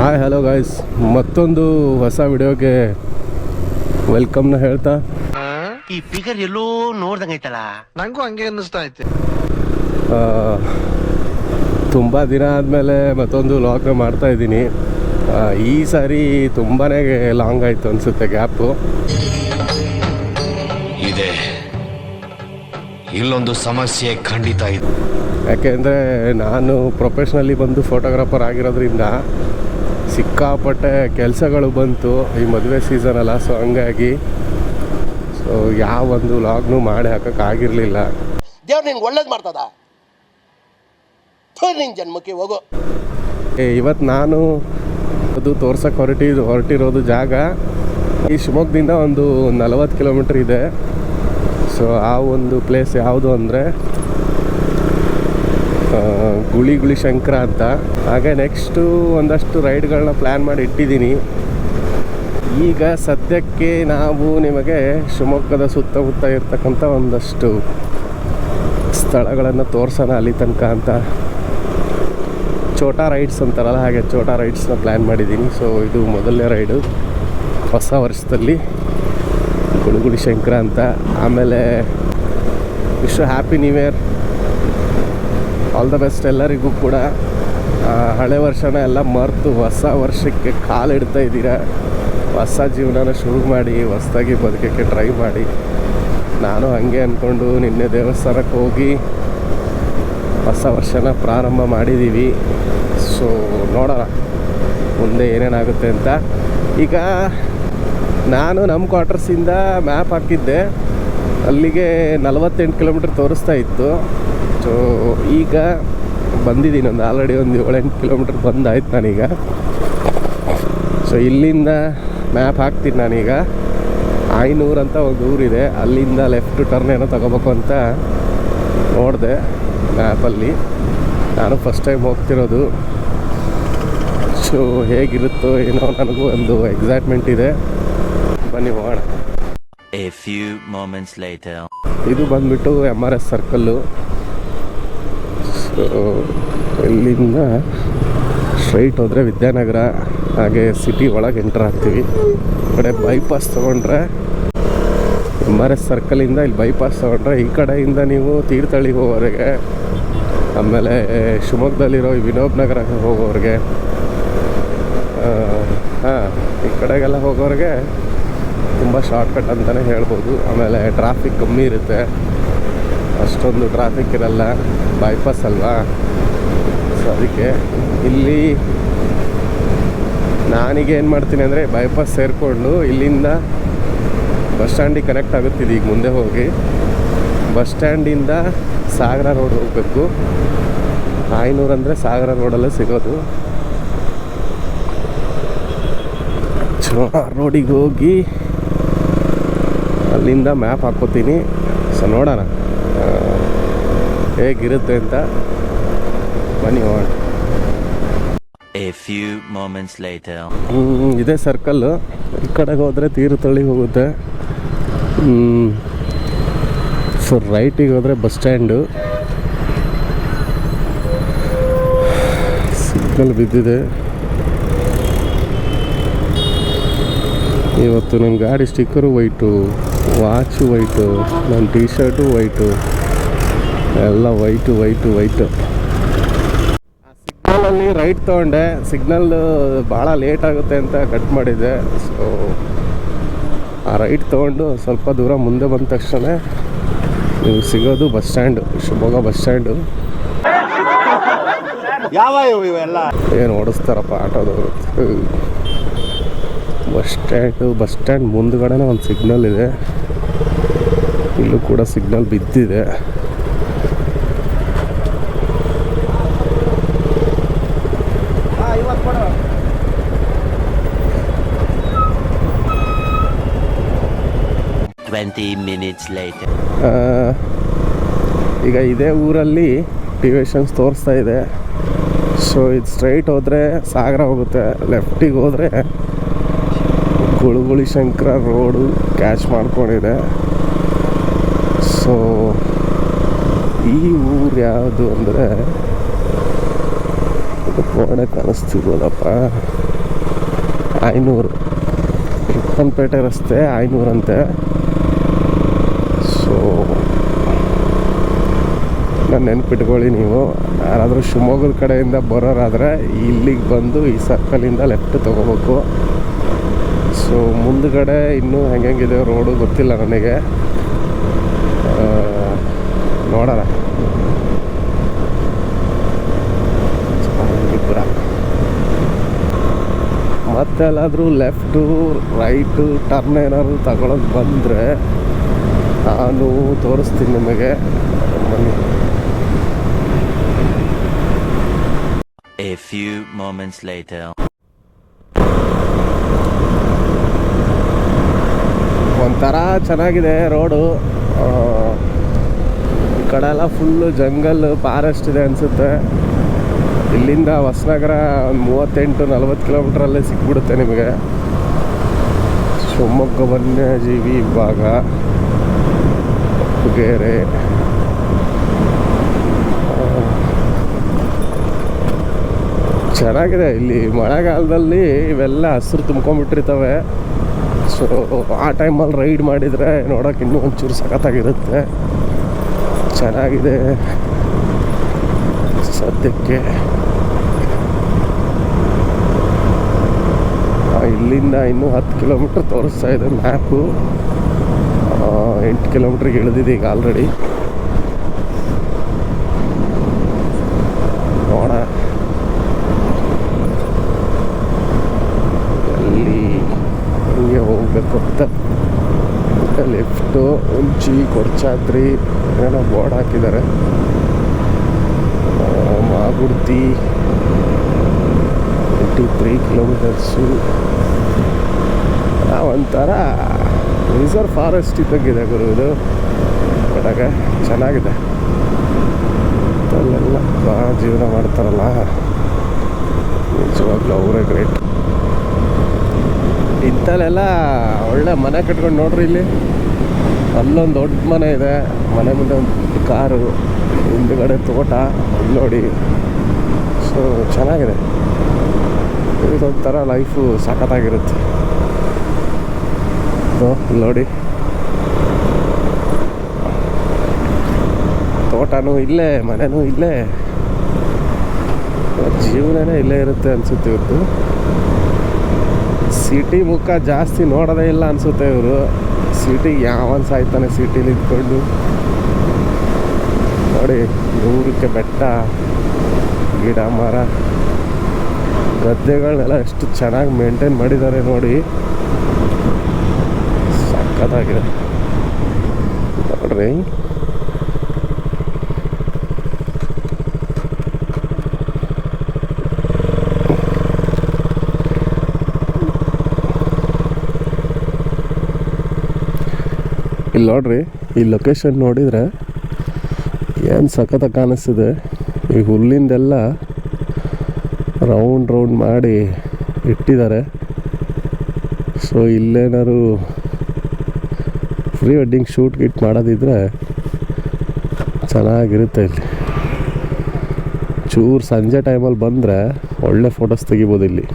Hi hello guys ಮತ್ತೊಂದು ಹೊಸ ವಿಡಿಯೋಗೆ ವೆಲ್ಕಮ್ನ ಹೇಳ್ತಾ. ಈ ಫಿಗರ್ ಎಲ್ಲೋ ನೋಡ್ದಂಗೈತಲ್ಲ ನಂಗೂ ಹಂಗೆ ಅನ್ನಿಸ್ತಾ ಐತೆ. ತುಂಬ ದಿನ ಆದಮೇಲೆ ಮತ್ತೊಂದು ಲಾಕ್ ಮಾಡ್ತಾ ಇದ್ದೀನಿ. ಈ ಸಾರಿ ತುಂಬಾ ಲಾಂಗ್ ಆಯಿತು ಅನಿಸುತ್ತೆ ಗ್ಯಾಪು ಇದೆ. ಇಲ್ಲೊಂದು ಸಮಸ್ಯೆ ಖಂಡಿತ ಇದೆ. ಯಾಕೆಂದರೆ ನಾನು ಪ್ರೊಫೆಷ್ನಲಿ ಬಂದು ಫೋಟೋಗ್ರಾಫರ್ ಆಗಿರೋದ್ರಿಂದ ಸಿಕ್ಕಾಪಟ್ಟೆ ಕೆಲಸಗಳು ಬಂತು ಈ ಮದುವೆ ಸೀಸನಲ್ಲ ಅಲ್ಲ ಸೊ ಹಂಗಾಗಿ ಸೊ ಯಾವ ಒಂದು ಲಾಗ್ನು ಮಾಡಿ ಹಾಕೋಕ್ಕಾಗಿರಲಿಲ್ಲ ದೇವ್ರು ನಿಂಗೆ ಒಳ್ಳೇದು ಮಾಡ್ತದ? ನಿನ್ ಜನ್ಮಕ್ಕೆ ಹೋಗು. ಇವತ್ತು ನಾನು ಅದು ತೋರ್ಸಕ್ಕೆ ಹೊರಟಿ ಹೊರಟಿರೋದು ಜಾಗ. ಈ ಶಿವಮೊಗ್ಗದಿಂದ ಒಂದು ನಲವತ್ತು ಕಿಲೋಮೀಟ್ರ್ ಇದೆ. ಸೊ ಆ ಒಂದು ಪ್ಲೇಸ್ ಯಾವುದು ಅಂದರೆ ಗುಳಿ ಗುಳಿ ಶಂಕರ ಅಂತ. ಹಾಗೆ ನೆಕ್ಸ್ಟು ಒಂದಷ್ಟು ರೈಡ್ಗಳನ್ನ ಪ್ಲ್ಯಾನ್ ಮಾಡಿ ಇಟ್ಟಿದ್ದೀನಿ. ಈಗ ಸದ್ಯಕ್ಕೆ ನಾವು ನಿಮಗೆ ಶಿವಮೊಗ್ಗದ ಸುತ್ತಮುತ್ತ ಇರ್ತಕ್ಕಂಥ ಒಂದಷ್ಟು ಸ್ಥಳಗಳನ್ನು ತೋರಿಸೋಣ ಅಲ್ಲಿ ತನಕ ಅಂತ. ಛೋಟಾ ರೈಡ್ಸ್ ಅಂತಾರಲ್ಲ, ಹಾಗೆ ಚೋಟಾ ರೈಡ್ಸ್ನ ಪ್ಲ್ಯಾನ್ ಮಾಡಿದ್ದೀನಿ. ಸೊ ಇದು ಮೊದಲನೇ ರೈಡು. ಹೊಸ ವರ್ಷದಲ್ಲಿ ಗುಳುಗುಳಿ ಶಂಕರ ಅಂತ. ಆಮೇಲೆ ವಿಶ್ವ happy new year. All the best ಎಲ್ಲರಿಗೂ ಕೂಡ. ಹಳೆ ವರ್ಷನ ಎಲ್ಲ ಮರೆತು ಹೊಸ ವರ್ಷಕ್ಕೆ ಕಾಲಿಡ್ತಾ ಇದ್ದೀರಾ? ಹೊಸ ಜೀವನನ ಶುರು ಮಾಡಿ, ಹೊಸದಾಗಿ ಬದುಕೋಕ್ಕೆ ಟ್ರೈ ಮಾಡಿ. ನಾನು ಹಾಗೆ ಅಂದ್ಕೊಂಡು ನಿನ್ನೆ ದೇವಸ್ಥಾನಕ್ಕೆ ಹೋಗಿ ಹೊಸ ವರ್ಷನ ಪ್ರಾರಂಭ ಮಾಡಿದ್ದೀವಿ. ಸೊ ನೋಡೋಣ ಮುಂದೆ ಏನೇನಾಗುತ್ತೆ ಅಂತ. ಈಗ ನಾನು ನಮ್ಮ ಕ್ವಾರ್ಟರ್ಸಿಂದ ಮ್ಯಾಪ್ ಹಾಕಿದ್ದೆ. ಅಲ್ಲಿಗೆ ನಲವತ್ತೆಂಟು ಕಿಲೋಮೀಟ್ರ್ ತೋರಿಸ್ತಾ ಇತ್ತು. ಸೊ ಈಗ ಬಂದಿದ್ದೀನಿ ಒಂದು ಆಲ್ರೆಡಿ ಒಂದು ಏಳೆಂಟು ಕಿಲೋಮೀಟ್ರ್ ಬಂದಾಯ್ತು ನಾನೀಗ. ಸೊ ಇಲ್ಲಿಂದ ಮ್ಯಾಪ್ ಹಾಕ್ತೀನಿ ನಾನೀಗ. ಐನೂರು ಅಂತ ಒಂದು ಊರಿದೆ ಅಲ್ಲಿಂದ ಲೆಫ್ಟ್ ಟರ್ನ್ ಏನೋ ತಗೋಬೇಕು ಅಂತ ನೋಡಿದೆ ಮ್ಯಾಪಲ್ಲಿ ನಾನು ಫಸ್ಟ್ ಟೈಮ್ ಹೋಗ್ತಿರೋದು. ಸೊ ಹೇಗಿರುತ್ತೋ ಏನೋ ನನಗೂ ಒಂದು ಎಕ್ಸೈಟ್ಮೆಂಟ್ ಇದೆ. ಬನ್ನಿ ಹೋಗೋಣ. A few moments later. ಇದು ಬಂದ್ಬಿಟ್ಟು M R S circle so ಇಲ್ಲಿಂದ ಸ್ಟ್ರೈಟ್ ಹೋದರೆ ವಿದ್ಯಾನಗರ ಹಾಗೆ ಸಿಟಿ ಒಳಗೆ ಎಂಟರ್ ಆಗ್ತೀವಿ. ಈ ಕಡೆ ಬೈಪಾಸ್ ತೊಗೊಂಡ್ರೆ ಎಂ ಆರ್ ಎಸ್ ಸರ್ಕಲಿಂದ ಇಲ್ಲಿ ಬೈಪಾಸ್ ತೊಗೊಂಡ್ರೆ ಈ ಕಡೆಯಿಂದ ನೀವು ತೀರ್ಥಹಳ್ಳಿಗೆ ಹೋಗೋರಿಗೆ ಆಮೇಲೆ ಶಿವಮೊಗ್ಗದಲ್ಲಿರೋ ವಿನೋಬ್ ನಗರಕ್ಕೆ ಹೋಗೋರಿಗೆ ಹಾಂ, ಈ ಕಡೆಗೆಲ್ಲ ಹೋಗೋರಿಗೆ ತುಂಬ ಶಾರ್ಟ್ಕಟ್ ಅಂತಲೇ ಹೇಳ್ಬೋದು. ಆಮೇಲೆ ಟ್ರಾಫಿಕ್ ಕಮ್ಮಿ ಇರುತ್ತೆ. ಅಷ್ಟೊಂದು ಟ್ರಾಫಿಕ್ ಇರಲ್ಲ. ಬೈಪಾಸ್ ಅಲ್ವಾ? ಸೊ ಅದಕ್ಕೆ ಇಲ್ಲಿ ನಾನೀಗ ಏನು ಮಾಡ್ತೀನಿ ಅಂದರೆ ಬೈಪಾಸ್ ಸೇರಿಕೊಂಡು ಇಲ್ಲಿಂದ ಬಸ್ ಸ್ಟ್ಯಾಂಡಿಗೆ ಕನೆಕ್ಟ್ ಆಗುತ್ತಿದೆ ಈಗ ಮುಂದೆ ಹೋಗಿ. ಬಸ್ ಸ್ಟ್ಯಾಂಡಿಂದ ಸಾಗರ ರೋಡ್ ಹೋಗಬೇಕು. ಐನೂರು ಅಂದರೆ ಸಾಗರ ರೋಡಲ್ಲೇ ಸಿಗೋದು. ರೋಡಿಗೆ ಹೋಗಿ ಅಲ್ಲಿಂದ ಮ್ಯಾಪ್ ಹಾಕ್ಕೋತೀನಿ. ಸೊ ನೋಡೋಣ. ಹೇಗಿರುತ್ತೆ ಅಂತ ಬನ್ನಿ ಹೋಗೋಣ. ಇದೇ ಸರ್ಕಲ್ಲು ಈ ಕಡೆಗೆ ಹೋದರೆ ತೀರ್ಥಹಳ್ಳಿಗೆ ಹೋಗುತ್ತೆ. ಸೊ ರೈಟಿಗೆ ಹೋದರೆ ಬಸ್ ಸ್ಟ್ಯಾಂಡು ಸಿಗ್ನಲ್ ಬಿದ್ದಿದೆ. ಇವತ್ತು ನನ್ನ ಗಾಡಿ ಸ್ಟಿಕ್ಕರು ವೈಟು ವಾಚು ವೈಟು ನನ್ನ ಟೀ ಶರ್ಟು ವೈಟು ಎಲ್ಲ ವೈಟು ವೈಟು ವೈಟು ಸಿಗ್ನಲಲ್ಲಿ ರೈಟ್ ತೊಗೊಂಡೆ. ಸಿಗ್ನಲ್ ಭಾಳ ಲೇಟ್ ಆಗುತ್ತೆ ಅಂತ ಕಟ್ ಮಾಡಿದ್ದೆ. ಸೊ ಆ ರೈಟ್ ತೊಗೊಂಡು ಸ್ವಲ್ಪ ದೂರ ಮುಂದೆ ಬಂದ ತಕ್ಷಣ ನೀವು ಸಿಗೋದು bus stand Shivamogga bus stand ಯಾವ ಇವೆಲ್ಲ? ಏನು ಓಡಿಸ್ತಾರಪ್ಪ ಆಟೋದವರು? ಸ್ಟ್ಯಾಂಡು ಬಸ್ ಸ್ಟ್ಯಾಂಡ್ ಮುಂದ್ಗಡೆನೇ ಒಂದು ಸಿಗ್ನಲ್ ಇದೆ. ಇಲ್ಲೂ ಕೂಡ ಸಿಗ್ನಲ್ ಬಿದ್ದಿದೆ. ಈಗ ಇದೇ ಊರಲ್ಲಿ ಟಿವೇಶನ್ಸ್ ತೋರಿಸ್ತಾ ಇದೆ. ಸೊ ಇದು ಸ್ಟ್ರೈಟ್ ಹೋದರೆ ಸಾಗರ ಹೋಗುತ್ತೆ ಲೆಫ್ಟಿಗೆ ಹೋದರೆ ಗುಳುಗುಳಿ ಶಂಕರ ರೋಡು ಕ್ಯಾಚ್ ಮಾಡ್ಕೊಂಡಿದೆ. ಸೊ ಈ ಊರು ಯಾವುದು ಅಂದರೆ ಕೋಣೆ ಕಾಣಿಸ್ತಿರ್ಬೋದಪ್ಪ ಐನೂರು. ರಿಪ್ಪನ್ಪೇಟೆ ರಸ್ತೆ ಐನೂರಂತೆ ಸೊ ನಾನು ನೆನ್ಪಿಟ್ಕೊಳ್ಳಿ ನೀವು. ಯಾರಾದರೂ ಶಿವಮೊಗ್ಗದ ಕಡೆಯಿಂದ ಬರೋರಾದರೆ ಇಲ್ಲಿಗೆ ಬಂದು ಈ ಸರ್ಕಲಿಂದ ಲೆಫ್ಟ್ ತೊಗೋಬೇಕು. ಸೊ ಮುಂದ್ಗಡೆ ಇನ್ನೂ ಹೆಂಗೆಂಗಿದೆ ರೋಡು ಗೊತ್ತಿಲ್ಲ ನನಗೆ. ನೋಡೋಣ. ಮತ್ತೆಲ್ಲಾದರೂ ಲೆಫ್ಟು ರೈಟು ಟರ್ನ್ ಏನಾದ್ರು ತಗೊಳಕ್ಕೆ ಬಂದರೆ ನಾನು ತೋರಿಸ್ತೀನಿ ನಿಮಗೆ. ಬನ್ನಿ. A few moments. ಒಂಥರ ಚೆನ್ನಾಗಿದೆ ರೋಡು. ಈ ಕಡೆ ಎಲ್ಲ ಫುಲ್ಲು ಜಂಗಲ್ ಫಾರೆಸ್ಟ್ ಇದೆ ಅನಿಸುತ್ತೆ. ಇಲ್ಲಿಂದ ಹೊಸನಗರ ಒಂದು ಮೂವತ್ತೆಂಟು ನಲ್ವತ್ತು ಕಿಲೋಮೀಟ್ರಲ್ಲೇ ಸಿಕ್ಬಿಡುತ್ತೆ ನಿಮಗೆ. ಶಿವಮೊಗ್ಗ ವನ್ಯಜೀವಿ ವಿಭಾಗ ಬೇರೆ ಚೆನ್ನಾಗಿದೆ. ಇಲ್ಲಿ ಮಳೆಗಾಲದಲ್ಲಿ ಇವೆಲ್ಲ ಹಸಿರು ತುಂಬ್ಕೊಂಡ್ಬಿಟ್ಟಿರ್ತವೆ. ಸೊ ಆ ಟೈಮಲ್ಲಿ ರೈಡ್ ಮಾಡಿದರೆ ನೋಡೋಕೆ ಇನ್ನೂ ಒಂಚೂರು ಸಖತ್ತಾಗಿರುತ್ತೆ. ಚೆನ್ನಾಗಿದೆ. ಸದ್ಯಕ್ಕೆ. ಇಲ್ಲಿಂದ ಇನ್ನೂ ಹತ್ತು ಕಿಲೋಮೀಟ್ರ್ ತೋರಿಸ್ತಾ ಇದೆ ಮ್ಯಾಪು ಎಂಟು ಕಿಲೋಮೀಟ್ರಿಗೆ ಇಳಿದಿದೆ ಈಗ ಆಲ್ರೆಡಿ ನೋಡ ಎಲ್ಲಿ ಹಿಂಗೆ ಹೋಗ್ಬೇಕು ಅಂತ ಲೆಫ್ಟು ಉಂಚಿ ಕೊಡ್ಚಾದ್ರಿ ಏನೋ ಬೋರ್ಡ್ ಹಾಕಿದ್ದಾರೆ. ಮಾಗುಡ್ತಿ ಟ್ವೆಂಟಿ ತ್ರೀ ಕಿಲೋಮೀಟರ್ಸು ಒಂಥರ ರಿಸರ್ವ್ ಫಾರೆಸ್ಟ್ ಇದ್ದಂಗಿದೆ ಗುರು ಇದು. ಕಡೆಗೆ ಚೆನ್ನಾಗಿದೆ. ಅಲ್ಲೆಲ್ಲ ಜೀವನ ಮಾಡ್ತಾರಲ್ಲ. ನಿಜವಾಗ್ಲೂ ಅವರೇ ಗ್ರೇಟ್. ಇಂಥಲ್ಲೆಲ್ಲ ಒಳ್ಳೆ ಮನೆ ಕಟ್ಕೊಂಡು ನೋಡ್ರಿ ಇಲ್ಲಿ. ಅಲ್ಲೊಂದು ದೊಡ್ಡ ಮನೆ ಇದೆ. ಮನೆ ಮುಂದೆ ಒಂದು ಕಾರು, ಹಿಂದುಗಡೆ ತೋಟ ನೋಡಿ ಸೊ ಚೆನ್ನಾಗಿದೆ. ಇದೊಂಥರ ಲೈಫು ಸಖತ್ತಾಗಿರುತ್ತೆ. ನೋಡಿ. ತೋಟನೂ ಇಲ್ಲೇ, ಮನೆನೂ ಇಲ್ಲೇ. ಜೀವನನೇ ಇಲ್ಲೇ ಇರುತ್ತೆ ಅನಿಸುತ್ತೆ ಇವ್ರದ್ದು ಸಿಟಿ ಮುಖ ಜಾಸ್ತಿ ನೋಡೋದೇ ಇಲ್ಲ ಅನಿಸುತ್ತೆ ಇವರು. ಸಿಟಿಗೆ ಯಾವನ್ ಸಾಯ್ತಾನೆ ಸಿಟಿಲಿ ಇದ್ಕೊಂಡು. ನೋಡಿ, ಊರಕ್ಕೆ ಬೆಟ್ಟ, ಗಿಡ, ಮರ ಗದ್ದೆಗಳನ್ನೆಲ್ಲ ಎಷ್ಟು ಚೆನ್ನಾಗಿ ಮೇಂಟೈನ್ ಮಾಡಿದ್ದಾರೆ ನೋಡಿ. ಸಕ್ಕತ್ತಾಗಿದೆ ನೋಡ್ರಿ. ಇಲ್ಲಿ ನೋಡ್ರಿ, ಈ ಲೊಕೇಶನ್ ನೋಡಿದರೆ ಏನು ಸಖತ್ತಾಗಿ ಕಾಣಿಸ್ತಿದೆ. ಈ ಹುಲ್ಲಿಂದೆಲ್ಲ ರೌಂಡ್ ರೌಂಡ್ ಮಾಡಿ ಇಟ್ಟಿದ್ದಾರೆ. ಸೊ ಇಲ್ಲೇನಾದ್ರು ಪ್ರೀ ವೆಡ್ಡಿಂಗ್ ಶೂಟ್ ಗಿಟ್ ಮಾಡೋದಿದ್ರೆ ಚೆನ್ನಾಗಿರುತ್ತೆ ಇಲ್ಲಿ. ಚೂರು ಸಂಜೆ ಟೈಮಲ್ಲಿ ಬಂದರೆ ಒಳ್ಳೆ ಫೋಟೋಸ್ ತೆಗಿಬೋದು ಇಲ್ಲಿ.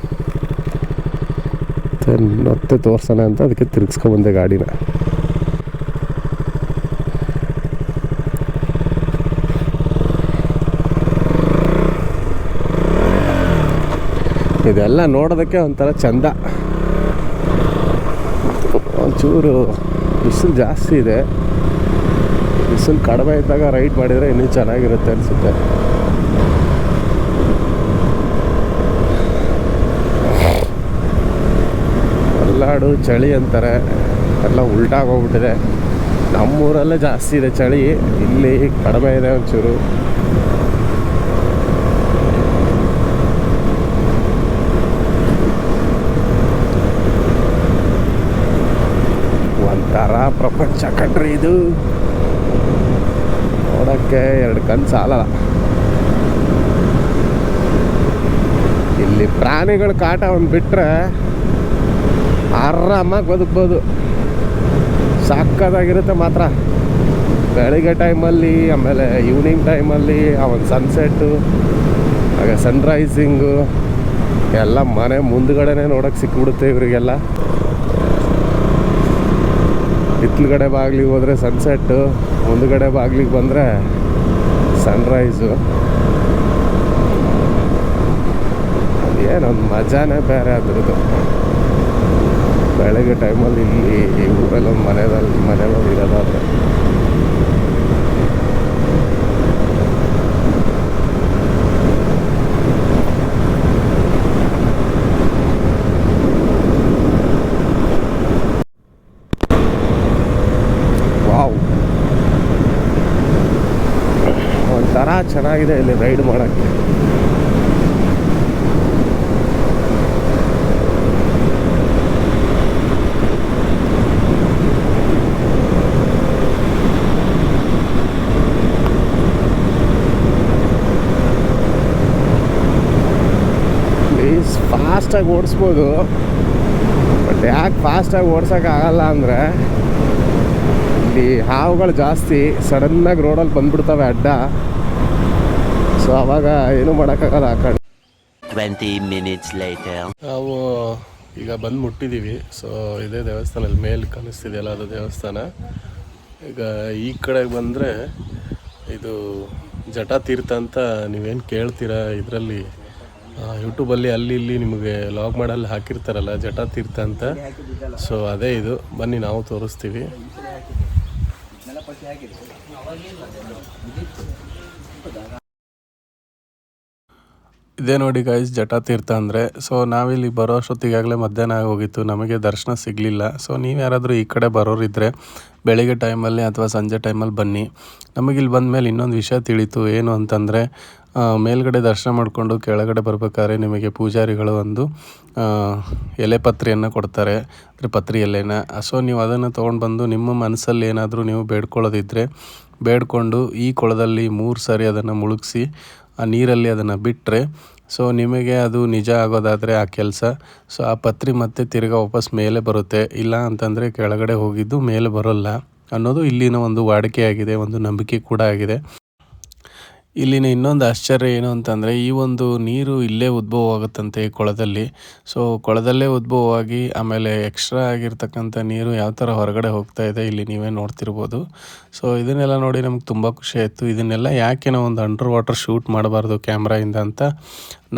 ಮತ್ತೆ ತೋರ್ಸೋಣ ಅಂತ ಅದಕ್ಕೆ ತಿರ್ಗಿಸ್ಕೊಂಬಂದೆ ಗಾಡಿನ. ಇದೆಲ್ಲ ನೋಡೋದಕ್ಕೆ ಒಂಥರ ಚಂದ. ಒಂಚೂರು ಬಿಸಿಲು ಜಾಸ್ತಿ ಇದೆ. ಬಿಸಿಲು ಕಡಿಮೆ ಇದ್ದಾಗ ರೈಡ್ ಮಾಡಿದರೆ ಇನ್ನೂ ಚೆನ್ನಾಗಿರುತ್ತೆ ಅನಿಸುತ್ತೆ. ಎಲ್ಲಾಡು ಚಳಿ ಅಂತಾರೆ. ಎಲ್ಲ ಉಲ್ಟಾಗೋಗ್ಬಿಟ್ಟಿದೆ ನಮ್ಮೂರಲ್ಲೇ ಜಾಸ್ತಿ ಇದೆ ಚಳಿ. ಇಲ್ಲಿ ಕಡಿಮೆ ಇದೆ ಒಂಚೂರು ಒಂಥರ ಪ್ರಪಂಚ ಕಣ್ರಿ ಇದು ನೋಡೋಕ್ಕೆ ಎರಡು ಕಣ್ಣು ಸಾಲಲ್ಲ. ಇಲ್ಲಿ ಪ್ರಾಣಿಗಳ ಕಾಟ ಒಂದು ಬಿಟ್ಟರೆ ಆರಾಮಾಗಿ ಬದುಕ್ಬೋದು. ಸಾಕದಾಗಿರುತ್ತೆ ಮಾತ್ರ. ಬೆಳಿಗ್ಗೆ ಟೈಮಲ್ಲಿ, ಆಮೇಲೆ ಈವ್ನಿಂಗ್ ಟೈಮಲ್ಲಿ, ಆ ಒಂದು ಸನ್ಸೆಟ್ಟು ಹಾಗೆ ಸನ್ರೈಸಿಂಗು ಎಲ್ಲ ಮನೆ ಮುಂದ್ಗಡೆನೇ ನೋಡೋಕೆ ಸಿಕ್ಬಿಡುತ್ತೆ ಇವರಿಗೆಲ್ಲ. ಹಿತ್ಲುಗಡೆ ಬಾಗಿಲಿಗೆ ಹೋದರೆ ಸನ್ಸೆಟ್ಟು ಮುಂದುಗಡೆ ಬಾಗಿಲಿಗೆ ಬಂದರೆ ಸನ್ರೈಸು ಏನೊಂದು ಮಜಾನೇ ಬೇರೆ ಅದ್ರದ್ದು. ಬೆಳಗ್ಗೆ ಟೈಮಲ್ಲಿ ಇಲ್ಲಿ ಈ ಊರಲ್ಲಿ ಒಂದು ಮನೆಯಲ್ಲಿ ಮನೆಯಲ್ಲಿ ಇರೋದಾದ್ರೆ ವಾವ್ ಒಂಥರ ಚೆನ್ನಾಗಿದೆ ಇಲ್ಲಿ ರೈಡ್ ಮಾಡೋಕ್ಕೆ. ಫಾಸ್ಟಾಗಿ ಓಡಿಸ್ಬೋದು. ಬಟ್ ಯಾಕೆ ಫಾಸ್ಟಾಗಿ ಓಡ್ಸೋಕ್ಕಾಗಲ್ಲ ಅಂದರೆ, ಇಲ್ಲಿ ಹಾವುಗಳು ಜಾಸ್ತಿ ಸಡನ್ನಾಗಿ ರೋಡಲ್ಲಿ ಬಂದ್ಬಿಡ್ತವೆ ಅಡ್ಡ. ಸೊ ಅವಾಗ ಏನೂ ಮಾಡೋಕ್ಕಾಗಲ್ಲ ಆ ಕಡೆ. 20 minutes later. ನಾವು ಈಗ ಬಂದು ಮುಟ್ಟಿದ್ದೀವಿ ಸೊ ಇದೇ ದೇವಸ್ಥಾನ ಅಲ್ಲಿ ಮೇಲೆ ಕಾಣಿಸ್ತಿದೆಯಲ್ಲ ಅದು ದೇವಸ್ಥಾನ. ಈಗ ಈ ಕಡೆಗೆ ಬಂದರೆ ಇದು ಜಟಾತೀರ್ಥ ಅಂತ ನೀವೇನು ಕೇಳ್ತೀರಾ ಇದರಲ್ಲಿ? ಯೂಟ್ಯೂಬಲ್ಲಿ ಅಲ್ಲಿ ಇಲ್ಲಿ ನಿಮಗೆ ಲಾಗ್ ಮಾಡಲ್ಲಿ ಹಾಕಿರ್ತಾರಲ್ಲ ಜಟಾತೀರ್ಥ ಅಂತ. ಸೊ ಅದೇ ಇದು. ಬನ್ನಿ ನಾವು ತೋರಿಸ್ತೀವಿ. ಇದೇ ನೋಡಿ ಗೈಸ್ ಜಟಾತೀರ್ಥ ಅಂದರೆ ಸೊ ನಾವಿಲ್ಲಿ ಬರೋ ಅಷ್ಟೊತ್ತಿಗಾಗಲೇ ಮಧ್ಯಾಹ್ನ ಆಗೋಗಿತ್ತು ನಮಗೆ ದರ್ಶನ ಸಿಗಲಿಲ್ಲ. ಸೊ ನೀವು ಯಾರಾದರೂ ಈ ಕಡೆ ಬರೋರಿದ್ದರೆ ಬೆಳಿಗ್ಗೆ ಟೈಮಲ್ಲಿ ಅಥವಾ ಸಂಜೆ ಟೈಮಲ್ಲಿ ಬನ್ನಿ. ನಮಗಿಲ್ಲಿ ಬಂದ ಮೇಲೆ ಇನ್ನೊಂದು ವಿಷಯ ತಿಳಿತು, ಏನು ಅಂತಂದರೆ ಮೇಲ್ಗಡೆ ದರ್ಶನ ಮಾಡಿಕೊಂಡು ಕೆಳಗಡೆ ಬರಬೇಕಾದ್ರೆ ನಿಮಗೆ ಪೂಜಾರಿಗಳು ಒಂದು ಎಲೆ ಪತ್ರಿಯನ್ನು ಕೊಡ್ತಾರೆ. ಅಂದರೆ ಪತ್ರಿ ಎಲೆನ. ಸೊ ನೀವು ಅದನ್ನು ತೊಗೊಂಡು ಬಂದು ನಿಮ್ಮ ಮನಸ್ಸಲ್ಲಿ ಏನಾದರೂ ನೀವು ಬೇಡ್ಕೊಳ್ಳೋದಿದ್ದರೆ ಬೇಡ್ಕೊಂಡು ಈ ಕೊಳದಲ್ಲಿ ಮೂರು ಸಾರಿ ಅದನ್ನು ಮುಳುಗಿಸಿ ಆ ನೀರಲ್ಲಿ ಅದನ್ನು ಬಿಟ್ಟರೆ ಸೊ ನಿಮಗೆ ಅದು ನಿಜ ಆಗೋದಾದರೆ ಆ ಕೆಲಸ. ಸೊ ಆ ಪತ್ರಿ ಮತ್ತೆ ತಿರ್ಗಾ ವಾಪಸ್ ಮೇಲೆ ಬರುತ್ತೆ. ಇಲ್ಲ ಅಂತಂದರೆ ಕೆಳಗಡೆ ಹೋಗಿದ್ದು ಮೇಲೆ ಬರೋಲ್ಲ ಅನ್ನೋದು ಇಲ್ಲಿನ ಒಂದು ವಾಡಿಕೆಯಾಗಿದೆ, ಒಂದು ನಂಬಿಕೆ ಕೂಡ ಆಗಿದೆ. ಇಲ್ಲಿನ ಇನ್ನೊಂದು ಆಶ್ಚರ್ಯ ಏನು ಅಂತಂದರೆ, ಈ ಒಂದು ನೀರು ಇಲ್ಲೇ ಉದ್ಭವ ಆಗುತ್ತಂತೆ ಕೊಳದಲ್ಲಿ. ಸೊ ಕೊಳದಲ್ಲೇ ಉದ್ಭವವಾಗಿ, ಆಮೇಲೆ ಎಕ್ಸ್ಟ್ರಾ ಆಗಿರ್ತಕ್ಕಂಥ ನೀರು ಯಾವ ಥರ ಹೊರಗಡೆ ಹೋಗ್ತಾ ಇದೆ ಇಲ್ಲಿ ನೀವೇ ನೋಡ್ತಿರ್ಬೋದು. ಸೊ ಇದನ್ನೆಲ್ಲ ನೋಡಿ ನಮ್ಗೆ ತುಂಬ ಖುಷಿ ಆಯಿತು. ಇದನ್ನೆಲ್ಲ ಯಾಕೆ ನಾವು ಒಂದು ಅಂಡರ್ ವಾಟರ್ ಶೂಟ್ ಮಾಡಬಾರ್ದು ಕ್ಯಾಮ್ರಾಯಿಂದ ಅಂತ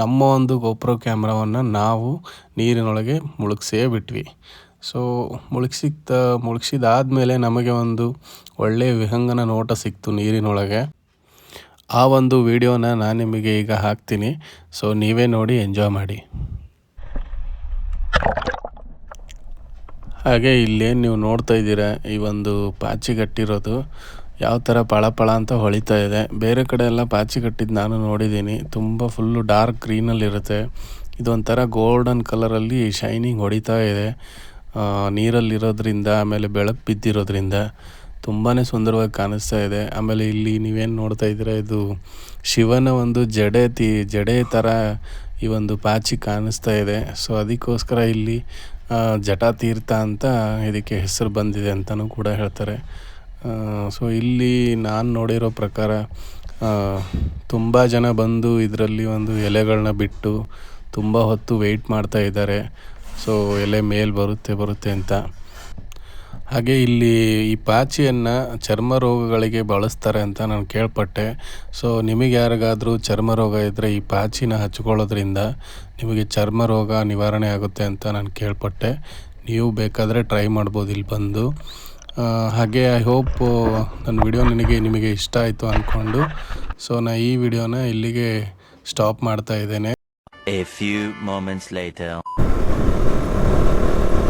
ನಮ್ಮ ಒಂದು ಗೋಪ್ರೋ ಕ್ಯಾಮ್ರಾವನ್ನು ನಾವು ನೀರಿನೊಳಗೆ ಮುಳುಗಿಸೇ ಬಿಟ್ವಿ. ಸೊ ಮುಳುಗಿಸಿದ ಮುಳುಗಿಸಿದಾದ್ಮೇಲೆ ನಮಗೆ ಒಂದು ಒಳ್ಳೆಯ ವಿಹಂಗನ ನೋಟ ಸಿಕ್ತು ನೀರಿನೊಳಗೆ. ಆ ಒಂದು ವಿಡಿಯೋನ ನಾನು ನಿಮಗೆ ಈಗ ಹಾಕ್ತೀನಿ. ಸೊ ನೀವೇ ನೋಡಿ ಎಂಜಾಯ್ ಮಾಡಿ. ಹಾಗೆ ಇಲ್ಲೇನು ನೀವು ನೋಡ್ತಾ ಇದ್ದೀರಾ, ಈ ಒಂದು ಪಾಚಿ ಕಟ್ಟಿರೋದು ಯಾವ ಥರ ಪಳ ಪಳ ಅಂತ ಹೊಳಿತಾ ಇದೆ. ಬೇರೆ ಕಡೆ ಎಲ್ಲ ಪಾಚಿ ಕಟ್ಟಿದ್ದು ನಾನು ನೋಡಿದ್ದೀನಿ. ತುಂಬ ಫುಲ್ಲು ಡಾರ್ಕ್ ಗ್ರೀನಲ್ಲಿರುತ್ತೆ ಇದೊಂಥರ ಗೋಲ್ಡನ್ ಕಲರಲ್ಲಿ ಶೈನಿಂಗ್ ಹೊಡಿತಾ ಇದೆ. ನೀರಲ್ಲಿರೋದ್ರಿಂದ, ಆಮೇಲೆ ಬೆಳಕು ಬಿದ್ದಿರೋದ್ರಿಂದ. ತುಂಬಾ ಸುಂದರವಾಗಿ ಕಾಣಿಸ್ತಾ ಇದೆ. ಆಮೇಲೆ ಇಲ್ಲಿ ನೀವೇನು ನೋಡ್ತಾ ಇದ್ದೀರಾ, ಇದು ಶಿವನ ಒಂದು ಜಡೆ ತಿ, ಜಡೆ ಥರ ಈ ಒಂದು ಪಾಚಿ ಕಾಣಿಸ್ತಾ ಇದೆ. ಸೊ ಅದಕ್ಕೋಸ್ಕರ ಇಲ್ಲಿ ಜಟಾತೀರ್ಥ ಅಂತ ಇದಕ್ಕೆ ಹೆಸರು ಬಂದಿದೆ ಅಂತಲೂ ಕೂಡ ಹೇಳ್ತಾರೆ. ಸೊ ಇಲ್ಲಿ ನಾನು ನೋಡಿರೋ ಪ್ರಕಾರ ತುಂಬ ಜನ ಬಂದು ಇದರಲ್ಲಿ ಒಂದು ಎಲೆಗಳನ್ನ ಬಿಟ್ಟು ತುಂಬ ಹೊತ್ತು ವೆಯ್ಟ್ ಮಾಡ್ತಾ ಇದ್ದಾರೆ. ಸೊ ಎಲೆ ಮೇಲೆ ಬರುತ್ತೆ ಬರುತ್ತೆ ಅಂತ. ಹಾಗೆ ಇಲ್ಲಿ ಈ ಪಾಚಿಯನ್ನು ಚರ್ಮ ರೋಗಗಳಿಗೆ ಬಳಸ್ತಾರೆ ಅಂತ ನಾನು ಕೇಳ್ಪಟ್ಟೆ. ಸೊ ನಿಮಗೆ ಯಾರಿಗಾದರೂ ಚರ್ಮ ರೋಗ ಇದ್ದರೆ ಈ ಪಾಚಿನ ಹಚ್ಕೊಳ್ಳೋದ್ರಿಂದ ನಿಮಗೆ ಚರ್ಮ ರೋಗ ನಿವಾರಣೆ ಆಗುತ್ತೆ ಅಂತ ನಾನು ಕೇಳ್ಪಟ್ಟೆ. ನೀವು ಬೇಕಾದರೆ ಟ್ರೈ ಮಾಡ್ಬೋದು ಇಲ್ಲಿ ಬಂದು. ಹಾಗೆ ಐ ಹೋಪ್ ನನ್ನ ವಿಡಿಯೋ ನಿನಗೆ ನಿಮಗೆ ಇಷ್ಟ ಆಯಿತು ಅಂದ್ಕೊಂಡು ಸೊ ನಾನು ಈ ವಿಡಿಯೋನ ಇಲ್ಲಿಗೆ ಸ್ಟಾಪ್ ಮಾಡ್ತಾ ಇದ್ದೇನೆ A few moments later.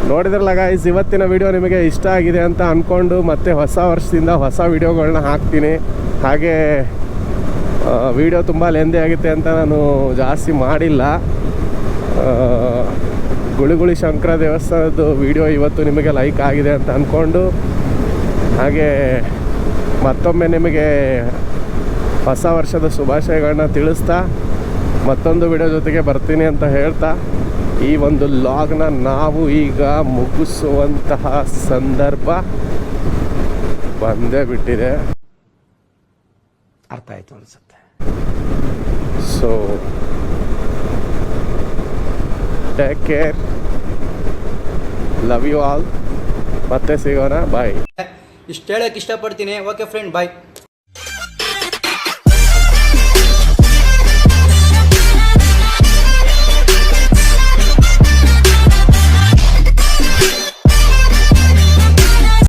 ನೋಡಿದ್ರಲ್ಲ ಗಾಯ್ಸ್ ಇವತ್ತಿನ ವಿಡಿಯೋ ನಿಮಗೆ ಇಷ್ಟ ಆಗಿದೆ ಅಂತ ಅಂದ್ಕೊಂಡು ಮತ್ತೆ ಹೊಸ ವರ್ಷದಿಂದ ಹೊಸ ವಿಡಿಯೋಗಳನ್ನ ಹಾಕ್ತೀನಿ. ಹಾಗೆ ವಿಡಿಯೋ ತುಂಬ ಲೆಂದಿ ಆಗುತ್ತೆ ಅಂತ ನಾನು ಜಾಸ್ತಿ ಮಾಡಿಲ್ಲ. ಗುಳಿಗುಳಿ ಶಂಕರ ದೇವಸ್ಥಾನದ್ದು ವಿಡಿಯೋ ಇವತ್ತು ನಿಮಗೆ ಲೈಕ್ ಆಗಿದೆ ಅಂತ ಅಂದ್ಕೊಂಡು ಹಾಗೆ ಮತ್ತೊಮ್ಮೆ ನಿಮಗೆ ಹೊಸ ವರ್ಷದ ಶುಭಾಶಯಗಳನ್ನ ತಿಳಿಸ್ತಾ ಮತ್ತೊಂದು ವಿಡಿಯೋ ಜೊತೆಗೆ ಬರ್ತೀನಿ ಅಂತ ಹೇಳ್ತಾ. ಈ ಒಂದು ಲಾಗ್ನ ನಾವು ಈಗ ಮುಗಿಸುವಂತಹ ಸಂದರ್ಭ ಬಂದೇ ಬಿಟ್ಟಿದೆ. ಅರ್ಥ ಆಯ್ತು ಅನ್ಸುತ್ತೆ. So take care love you all ಮತ್ತೆ ಸಿಗೋಣ. ಬಾಯ್ ಇಷ್ಟು ಹೇಳಕ್ಕೆ ಇಷ್ಟಪಡ್ತೀನಿ. Okay friend bye